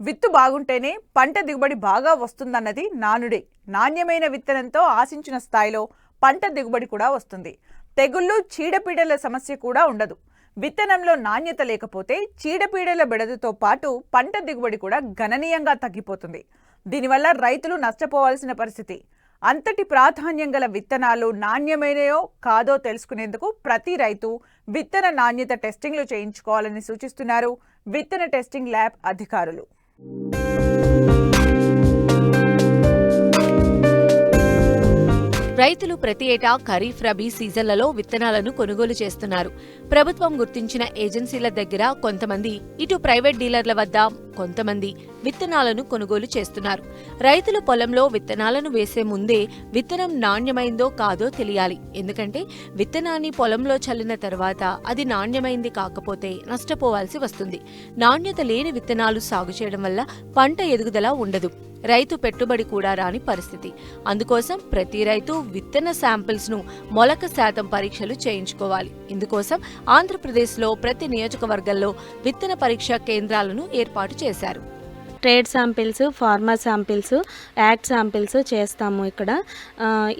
విత్తు బాగుంటేనే పంట దిగుబడి బాగా వస్తుందన్నది నానుడే. నాణ్యమైన విత్తనంతో ఆశించిన స్థాయిలో పంట దిగుబడి కూడా వస్తుంది. తెగుళ్ళు చీడపీడల సమస్య కూడా ఉండదు. విత్తనంలో నాణ్యత లేకపోతే చీడపీడల బెడదతో పాటు పంట దిగుబడి కూడా గణనీయంగా తగ్గిపోతుంది. దీనివల్ల రైతులు నష్టపోవాల్సిన పరిస్థితి. అంతటి ప్రాధాన్యం గల విత్తనాలు నాణ్యమైనయో కాదో తెలుసుకునేందుకు ప్రతి రైతు విత్తన నాణ్యత టెస్టింగ్లు చేయించుకోవాలని సూచిస్తున్నారు విత్తన టెస్టింగ్ ల్యాబ్ అధికారులు. Thank you. రైతులు ప్రతి ఏటా ఖరీఫ్ రబీ సీజన్లలో విత్తనాలను కొనుగోలు చేస్తున్నారు. ప్రభుత్వం గుర్తించిన ఏజెన్సీల దగ్గర కొంతమంది ఇటు ప్రైవేట్ డీలర్ల వద్ద కొంతమంది విత్తనాలను కొనుగోలు చేస్తున్నారు. రైతులు పొలంలో విత్తనాలను వేసే ముందే విత్తనం నాణ్యమైందో కాదో తెలియాలి. ఎందుకంటే విత్తనాన్ని పొలంలో చల్లిన తర్వాత అది నాణ్యమైంది కాకపోతే నష్టపోవాల్సి వస్తుంది. నాణ్యత లేని విత్తనాలు సాగు చేయడం వల్ల పంట ఎదుగుదల ఉండదు. రైతు పెట్టుబడి కూడా రాని పరిస్థితి. అందుకోసం ప్రతి రైతు విత్తన శాంపిల్స్ను మొలక శాతం పరీక్షలు చేయించుకోవాలి. ఇందుకోసం ఆంధ్రప్రదేశ్లో ప్రతి నియోజకవర్గంలో విత్తన పరీక్ష కేంద్రాలను ఏర్పాటు చేశారు. Trade samples farmer samples act samples చేస్తాము ఇక్కడ.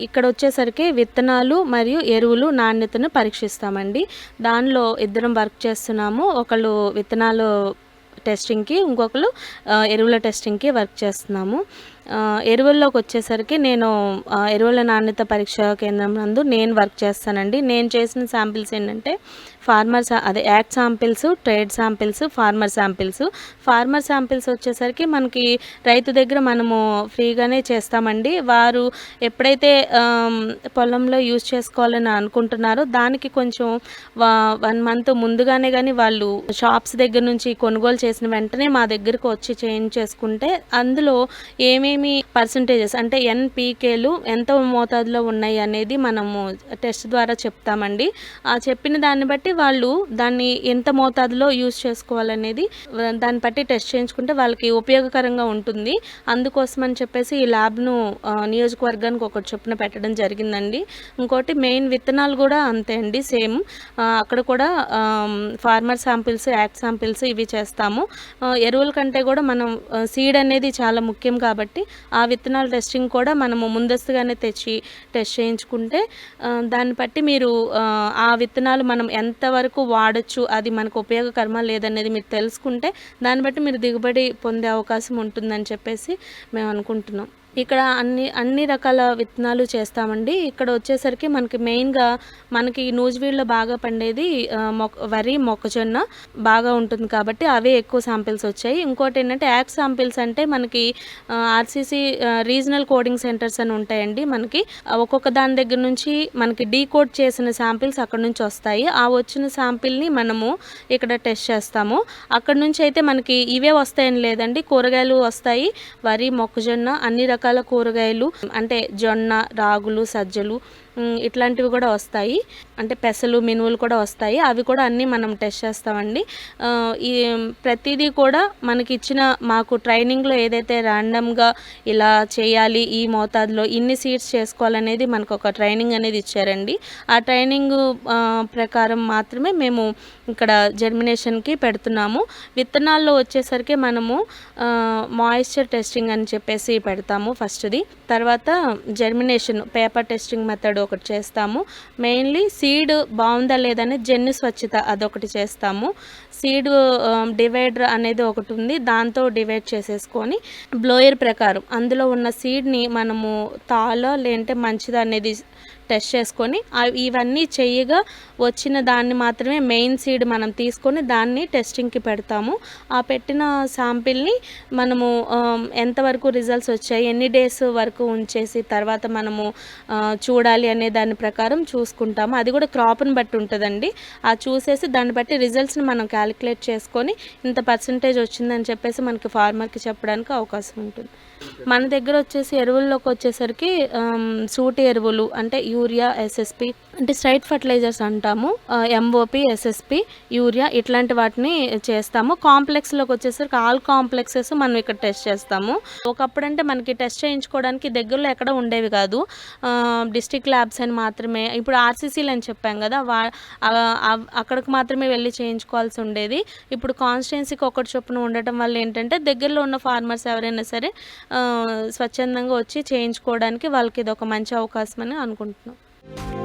ఇక్కడ వచ్చేసరికి విత్తనాలు మరియు ఎరువులు నాణ్యతను పరీక్షిస్తామండి. దానిలో ఇద్దరం వర్క్ చేస్తున్నాము. ఒకళ్ళు విత్తనాలు టెస్టింగ్కి ఇంకొకరు ఎరువుల టెస్టింగ్కి వర్క్ చేస్తున్నాము. ఎరువుల్లోకి వచ్చేసరికి నేను ఎరువుల నాణ్యత పరీక్ష కేంద్రం నందు నేను వర్క్ చేస్తానండి. నేను చేసిన శాంపిల్స్ ఏంటంటే ఫార్మర్ అదే act samples trade samples farmer samples. Farmer samples వచ్చేసరికి మనకి రైతు దగ్గర మనము ఫ్రీగానే చేస్తామండి. వారు ఎప్పుడైతే పొలంలో యూజ్ చేసుకోవాలని అనుకుంటున్నారో దానికి కొంచెం వన్ మంత్ ముందుగానే కానీ వాళ్ళు షాప్స్ దగ్గర నుంచి కొనుగోలు చేసిన వెంటనే మా దగ్గరకు వచ్చి చేంజ్ చేసుకుంటే అందులో ఏమేమి పర్సంటేజెస్ అంటే ఎన్పీకేలు ఎంత మోతాదులో ఉన్నాయి అనేది మనము టెస్ట్ ద్వారా చెప్తామండి. ఆ చెప్పిన దాన్ని బట్టి వాళ్ళు దాన్ని ఎంత మోతాదులో యూజ్ చేసుకోవాలనేది దాన్ని బట్టి టెస్ట్ చేయించుకుంటే వాళ్ళకి ఉపయోగకరంగా ఉంటుంది. అందుకోసం అని చెప్పేసి ఈ ల్యాబ్ను నియోజకవర్గానికి ఒకటి చొప్పున పెట్టడం జరిగిందండి. ఇంకోటి మెయిన్ విత్తనాలు కూడా అంతే అండి సేమ్. అక్కడ కూడా ఫార్మర్ శాంపిల్స్ యాక్ట్ శాంపిల్స్ ఇవి చేస్తాము. ఎరువుల కంటే కూడా మనం సీడ్ అనేది చాలా ముఖ్యం కాబట్టి ఆ విత్తనాల టెస్టింగ్ కూడా మనము ముందస్తుగానే తెచ్చి టెస్ట్ చేయించుకుంటే దాన్ని బట్టి మీరు ఆ, ఆ విత్తనాలు మనం ఎంతవరకు వాడచ్చు అది మనకు ఉపయోగకరమా లేదనేది మీరు తెలుసుకుంటే దాన్ని బట్టి మీరు దిగుబడి పొందే అవకాశం ఉంటుందని చెప్పేసి మేము అనుకుంటున్నాం. ఇక్కడ అన్ని అన్ని రకాల విత్తనాలు చేస్తామండి. ఇక్కడ వచ్చేసరికి మనకి మెయిన్గా మనకి నూజివీడులో బాగా పండేది మొక్క వరి మొక్కజొన్న బాగా ఉంటుంది కాబట్టి అవే ఎక్కువ శాంపిల్స్ వచ్చాయి. ఇంకోటి ఏంటంటే యాక్ శాంపిల్స్ అంటే మనకి ఆర్సీసీ రీజనల్ కోడింగ్ సెంటర్స్ అని ఉంటాయండి మనకి. ఒక్కొక్క దాని దగ్గర నుంచి మనకి డీకోడ్ చేసిన శాంపిల్స్ అక్కడ నుంచి వస్తాయి. ఆ వచ్చిన శాంపిల్ని మనము ఇక్కడ టెస్ట్ చేస్తాము. అక్కడ నుంచి అయితే మనకి ఇవే వస్తాయని లేదండి. కూరగాయలు వస్తాయి వరి మొక్కజొన్న అన్ని రకాల కూరగాయలు అంటే జొన్న రాగులు సజ్జలు ఇట్లాంటివి కూడా వస్తాయి. అంటే పెసలు మినువులు కూడా వస్తాయి. అవి కూడా అన్నీ మనం టెస్ట్ చేస్తామండి. ఈ ప్రతిదీ కూడా మనకి ఇచ్చిన మాకు ట్రైనింగ్లో ఏదైతే ర్యాండమ్గా ఇలా చేయాలి ఈ మోతాదులో ఇన్ని సీట్స్ చేసుకోవాలనేది మనకు ఒక ట్రైనింగ్ అనేది ఇచ్చారండి. ఆ ట్రైనింగ్ ప్రకారం మాత్రమే మేము ఇక్కడ జర్మినేషన్కి పెడుతున్నాము. విత్తనాల్లో వచ్చేసరికి మనము మాయిశ్చర్ టెస్టింగ్ అని చెప్పేసి పెడతాము ఫస్ట్ది తర్వాత జర్మినేషన్ పేపర్ టెస్టింగ్ మెథడ్ ఒకటి చేస్తాము. మెయిన్లీ సీడ్ బాగుందా లేదని జన్యు స్వచ్ఛత అదొకటి చేస్తాము. సీడ్ డివైడర్ um, అనేది ఒకటి ఉంది. దాంతో డివైడ్ చేసేసుకొని బ్లోయర్ ప్రకారం అందులో ఉన్న సీడ్ని మనము తాలో లేదంటే మంచిదా అనేది టెస్ట్ చేసుకొని ఇవన్నీ చేయగా వచ్చిన దాన్ని మాత్రమే మెయిన్ సీడ్ మనం తీసుకొని దాన్ని టెస్టింగ్కి పెడతాము. ఆ పెట్టిన శాంపిల్ని మనము ఎంతవరకు రిజల్ట్స్ వచ్చాయి ఎన్ని డేస్ వరకు ఉంచేసి తర్వాత మనము చూడాలి అనే దాని ప్రకారం చూసుకుంటాము. అది కూడా క్రాప్ని బట్టి ఉంటుందండి. ఆ చూసేసి దాన్ని బట్టి రిజల్ట్స్ని మనం క్యాలిక్యులేట్ చేసుకొని ఇంత పర్సంటేజ్ వచ్చిందని చెప్పేసి మనకి ఫార్మర్కి చెప్పడానికి అవకాశం ఉంటుంది. మన దగ్గర వచ్చేసి ఎరువుల్లోకి వచ్చేసరికి సూటి ఎరువులు అంటే యూరియా ఎస్ఎస్పి అంటే స్ట్రైట్ ఫర్టిలైజర్స్ అంటాము. ఎంఓపి ఎస్ఎస్పి యూరియా ఇట్లాంటి వాటిని చేస్తాము. కాంప్లెక్స్లోకి వచ్చేసరికి ఆల్ కాంప్లెక్సెస్ మనం ఇక్కడ టెస్ట్ చేస్తాము. ఒకప్పుడు అంటే మనకి టెస్ట్ చేయించుకోవడానికి దగ్గరలో ఎక్కడ ఉండేవి కాదు. డిస్టిక్ ల్యాబ్స్ అని మాత్రమే. ఇప్పుడు ఆర్సీసీలు అని చెప్పాం కదా వా అక్కడికి మాత్రమే వెళ్ళి చేయించుకోవాల్సి ఉండేది. ఇప్పుడు కాన్స్టిట్యున్సీకి ఒకటి చొప్పున ఉండటం వల్ల ఏంటంటే దగ్గరలో ఉన్న ఫార్మర్స్ ఎవరైనా సరే స్వచ్ఛందంగా వచ్చి చేయించుకోవడానికి వాళ్ళకి ఇది ఒక మంచి అవకాశం అని అనుకుంటున్నాను అనుకుంటున్నాం